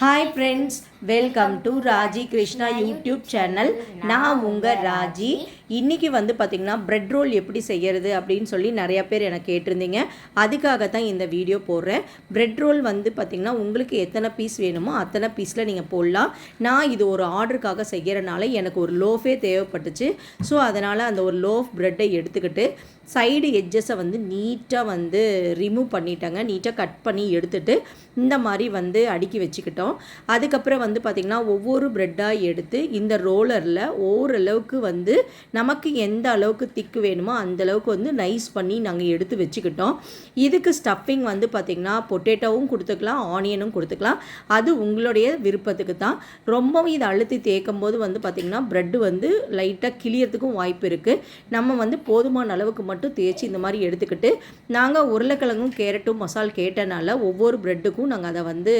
Hi friends welcome to Raji Krishna YouTube channel நான் உங்கள் ராஜி இன்றைக்கி வந்து பார்த்திங்கன்னா பிரெட் ரோல் எப்படி செய்யறது அப்படின்னு சொல்லி நிறையா பேர் எனக்கு கேட்டிருந்தீங்க. அதுக்காக தான் இந்த வீடியோ போடுறேன். பிரெட் ரோல் வந்து பார்த்திங்கன்னா உங்களுக்கு எத்தனை பீஸ் வேணுமோ அத்தனை பீஸில் நீங்கள் போடலாம். நான் இது ஒரு ஆர்டருக்காக செய்கிறனால எனக்கு ஒரு லோஃபே தேவைப்பட்டுச்சு. ஸோ அதனால் அந்த ஒரு லோஃப் ப்ரெட்டை எடுத்துக்கிட்டு சைடு எட்ஜஸை வந்து நீட்டாக வந்து ரிமூவ் பண்ணிட்டாங்க. நீட்டாக கட் பண்ணி எடுத்துட்டு இந்த மாதிரி வந்து அடுக்கி வச்சுக்கிட்டோம். அதுக்கப்புறம் வந்து பார்த்திங்கன்னா ஒவ்வொரு ப்ரெட்டாக எடுத்து இந்த ரோலரில் ஓரளவுக்கு வந்து நமக்கு எந்த அளவுக்கு திக்கு வேணுமோ அந்த அளவுக்கு வந்து நைஸ் பண்ணி நாங்கள் எடுத்து வச்சுக்கிட்டோம். இதுக்கு ஸ்டஃபிங் வந்து பார்த்திங்கன்னா பொட்டேட்டோவும் கொடுத்துக்கலாம் ஆனியனும் கொடுத்துக்கலாம். அது உங்களுடைய விருப்பத்துக்கு தான். ரொம்பவும் இதை அழுத்தி தேய்க்கும் போது வந்து பார்த்திங்கன்னா ப்ரெட்டு வந்து லைட்டாக கிளியறதுக்கும் வாய்ப்பு இருக்குது நம்ம வந்து போதுமான அளவுக்கு மட்டும் தேய்ச்சி இந்த மாதிரி எடுத்துக்கிட்டு நாங்கள் உருளைக்கிழங்கும் கேரட்டும் மசால் கேட்டனால ஒவ்வொரு ப்ரெட்டுக்கும் நாங்கள் அதை வந்து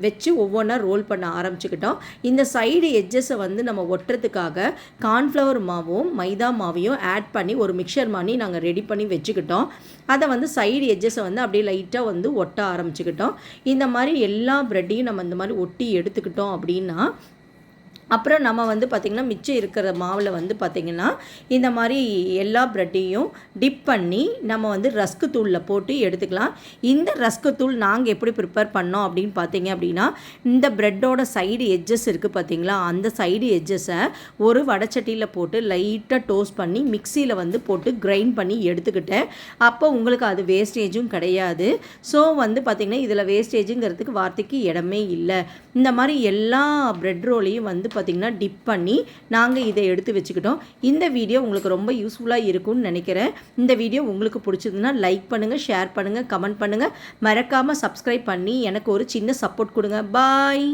வச்சு ஒவ்வொன்றா ரோல் பண்ண ஆரம்பிச்சுக்கிட்டோம். இந்த சைடு எட்ஜஸை வந்து நம்ம ஒட்டுறதுக்காக கார்ன்ஃப்ளவர் மாவும் மைதா மாவையும் ஆட் பண்ணி ஒரு மிக்சர் பண்ணி நாங்கள் ரெடி பண்ணி வச்சுக்கிட்டோம். அதை வந்து சைடு எட்ஜஸை வந்து அப்படியே லைட்டாக வந்து ஒட்ட ஆரம்பிச்சுக்கிட்டோம். இந்த மாதிரி எல்லா ப்ரெட்டையும் நம்ம இந்த மாதிரி ஒட்டி எடுத்துக்கிட்டோம் அப்படின்னா அப்புறம் நம்ம வந்து பார்த்திங்கன்னா மிச்சம் இருக்கிற மாவில் வந்து பார்த்திங்கன்னா இந்த மாதிரி எல்லா ப்ரெட்டையும் டிப் பண்ணி நம்ம வந்து ரஸ்க்கு தூளில் போட்டு எடுத்துக்கலாம். இந்த ரஸ்க்கு தூள் நாங்கள் எப்படி ப்ரிப்பேர் பண்ணோம் அப்படின்னு பார்த்தீங்க அப்படின்னா இந்த ப்ரெட்டோட சைடு எட்ஜஸ் இருக்குது பார்த்தீங்களா அந்த சைடு எட்ஜஸை ஒரு வடச்சட்டியில் போட்டு லைட்டாக டோஸ்ட் பண்ணி மிக்சியில் வந்து போட்டு கிரைண்ட் பண்ணி எடுத்துக்கிட்டேன். அப்போ உங்களுக்கு அது வேஸ்டேஜும் கிடையாது. ஸோ வந்து பார்த்திங்கன்னா இதில் வேஸ்டேஜுங்கிறதுக்கு வார்த்தைக்கு இடமே இல்லை. இந்த மாதிரி எல்லா ப்ரெட் ரோலையும் வந்து பார்த்திங்கன்னா டிப் பண்ணி நாங்கள் இதை எடுத்து வச்சுக்கிட்டோம். இந்த வீடியோ உங்களுக்கு ரொம்ப யூஸ்ஃபுல்லாக இருக்கும்னு நினைக்கிறேன். இந்த வீடியோ உங்களுக்கு பிடிச்சதுன்னா லைக் பண்ணுங்கள் ஷேர் பண்ணுங்கள் கமெண்ட் பண்ணுங்கள் மறக்காமல் சப்ஸ்கிரைப் பண்ணி எனக்கு ஒரு சின்ன சப்போர்ட் கொடுங்க. பாய்